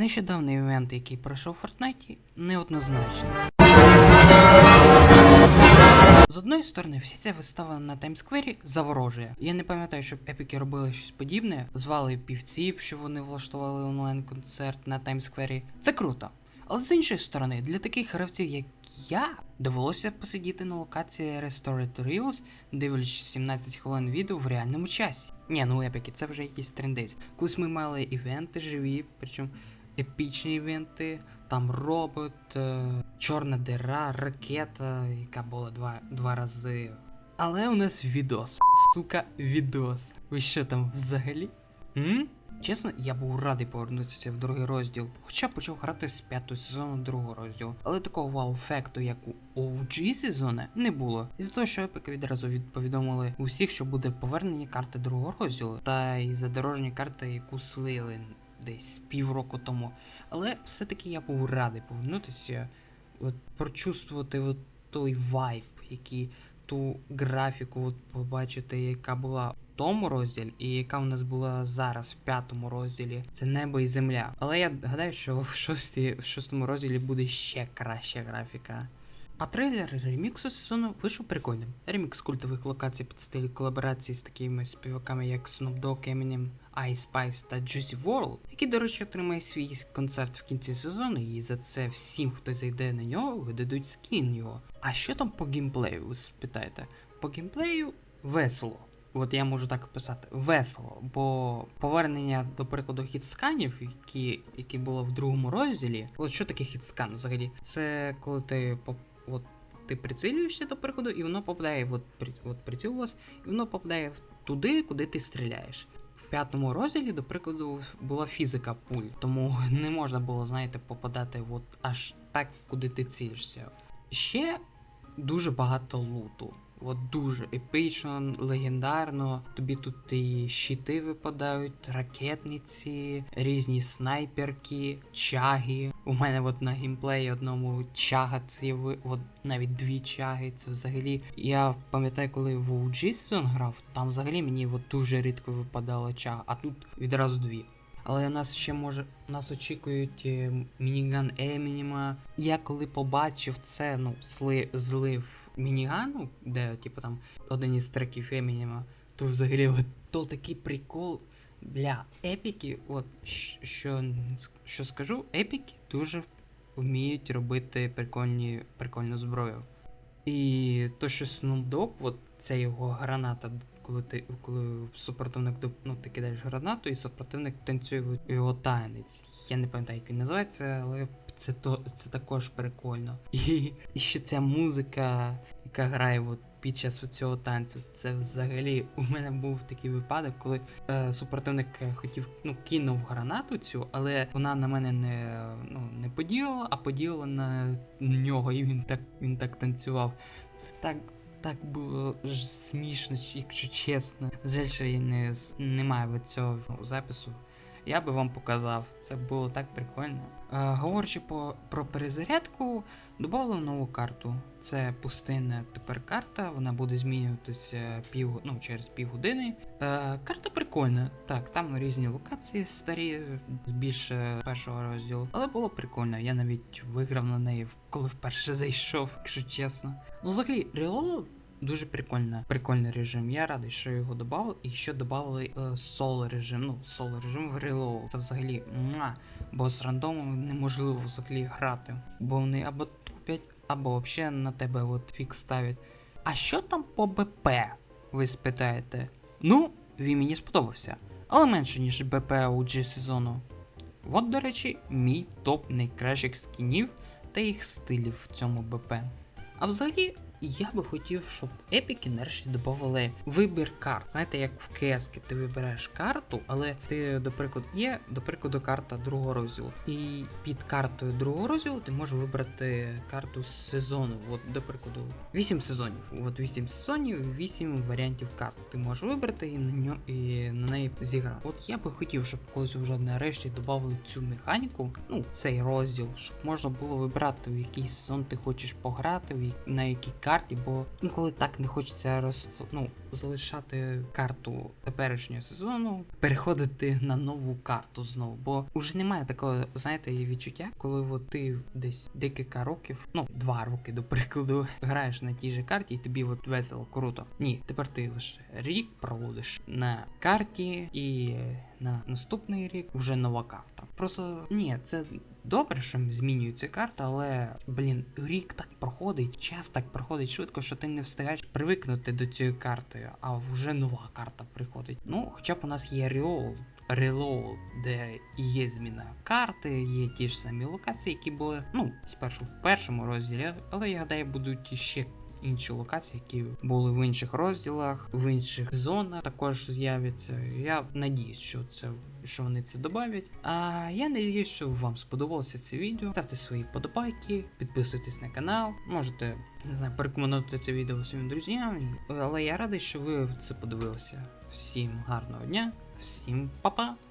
Нещодавний івент, який пройшов в Фортнайті, неоднозначний. З одної сторони, вся ця вистава на Таймсквері заворожує. Я не пам'ятаю, щоб епіки робили щось подібне, звали півців, що вони влаштували онлайн-концерт на Таймсквері. Це круто. Але з іншої сторони, для таких гравців, як я, довелося посидіти на локації Restored Reels, дивлячись 17 хвилин відео в реальному часі. Ні, ну епіки, це вже якийсь трендець. Колись ми мали івенти живі, причому епічні івенти, там робот, е, чорна дира, ракета, яка була два, два рази. Але у нас відос. Сука, відос. Ви що там взагалі? М? Чесно, я був радий повернутися в другий розділ, хоча почав грати з п'ятого сезону другого розділу. Але такого вау-ефекту, як у OG сезону, не було. Із-за того, що епіки відразу від- повідомили усіх, що буде повернення карти другого розділу, та й задорожні карти, яку слили десь півроку тому. Але все-таки я був радий повернутися, от прочувствувати от той вайб, який ту графіку от побачити, яка була в тому розділі, і яка в нас була зараз в п'ятому розділі. Це небо і земля. Але я гадаю, що в шості, в шостому розділі буде ще краща графіка. А трейлер реміксу сезону вийшов прикольним. Ремікс культових локацій під стиль колаборації з такими співаками, як Snoop Dogg, Eminem, Ice Spice та Juicy WRLD, який, до речі, отримає свій концерт в кінці сезону, і за це всім, хто зайде на нього, видадуть скін його. А що там по геймплею, ви спитаєте? По геймплею весело. От я можу так описати весело, бо повернення до прикладу хітсканів, які, які було в другому розділі. От що таке хітскан взагалі? Це коли ти от ти прицілюєшся до прикладу, і воно попадає, от, при, от приціл у вас, і воно попадає туди, куди ти стріляєш. П'ятому розділі, до прикладу, була фізика пуль, тому не можна було, знаєте, попадати от аж так, куди ти цілишся. Ще дуже багато луту. От дуже епічно, легендарно. Тобі тут і щити випадають, ракетниці, різні снайперки, чаги. У мене от на геймплеї одному чага це ви- от навіть дві чаги. Це взагалі. Я пам'ятаю, коли в OG сезон грав, там взагалі мені от дуже рідко випадала чага, а тут відразу дві. Але нас ще може нас очікують е, мініган Емініма. Я коли побачив це, ну, сли, злив мінігану, де, типу, там один із треків Емініма, то взагалі от, то такий прикол для епіків. От що, що скажу, епіки дуже вміють робити прикольні, прикольну зброю. І то, що Snoop Dogg, от ця його граната, коли ти коли супротивник ну, ти кидаєш гранату, і супротивник танцює його танець. Я не пам'ятаю, як він називається, але це то це також прикольно. І, і ще ця музика, яка грає от під час цього танцю, це взагалі у мене був такий випадок, коли е, супротивник хотів ну, кинув гранату цю, але вона на мене не, ну, не поділила, а поділила на нього, і він так він так танцював. Це так. Так було ж смішно, якщо чесно. Жаль, що я не, не маю цього запису. Я би вам показав, це було так прикольно. Е, говорячи по, про перезарядку, додали нову карту. Це пустинна тепер карта, вона буде змінюватися пів, ну, через півгодини. Е, карта прикольна. Так, там різні локації старі, більше першого розділу. Але було прикольно. Я навіть виграв на неї, коли вперше зайшов, якщо чесно. Ну, взагалі, Reload Дуже прикольно, прикольний режим. Я радий, що його додали, і ще додали е, соло режим. Ну, соло режим в Reload. Це взагалі муа, бо з рандомом неможливо взагалі грати. Бо вони або тупять, або взагалі на тебе от фікс ставлять. А що там по БП? Ви спитаєте? Ну, він мені сподобався, але менше, ніж БП OG сезону. От, до речі, мій топ найкращих скінів та їх стилів в цьому БП. А взагалі, я би хотів, щоб епіки нарешті додавали вибір карт. Знаєте, як в КС ти вибираєш карту, але ти, до прикладу, є, до прикладу, карта другого розділу. І під картою другого розділу ти можеш вибрати карту з сезону. От, до прикладу, 8 сезонів. От 8 сезонів, 8 варіантів карт. Ти можеш вибрати і на ньо і на неї зіграти. От я би хотів, щоб колись вже нарешті додали цю механіку, ну, цей розділ, щоб можна було вибрати, в який сезон ти хочеш пограти, на якій карті, бо інколи так не хочеться роз... ну, залишати карту теперішнього сезону, переходити на нову карту знову. Бо вже немає такого, знаєте, відчуття, коли от ти десь декілька років, ну два роки до прикладу, граєш на тій же карті, і тобі от весело, круто. Ні, тепер ти лише рік проводиш на карті, і на наступний рік вже нова карта. Просто ні, це добре, що змінюється карта, але блін, рік так проходить, час так проходить швидко, що ти не встигаєш привикнути до цієї карти, а вже нова карта приходить. Ну, хоча б у нас є Ріол, Reload, де є зміна карти, є ті ж самі локації, які були ну спершу в першому розділі, але я гадаю, будуть іще інші локації, які були в інших розділах, в інших зонах також з'являться. Я надіюсь, що це що вони це додавлять. А я надіюсь, що вам сподобалося це відео. Ставте свої подобайки, підписуйтесь на канал. Можете не знаю, порекомендувати це відео своїм друзям. Але я радий, що ви це подивилися. Всім гарного дня, всім па-па!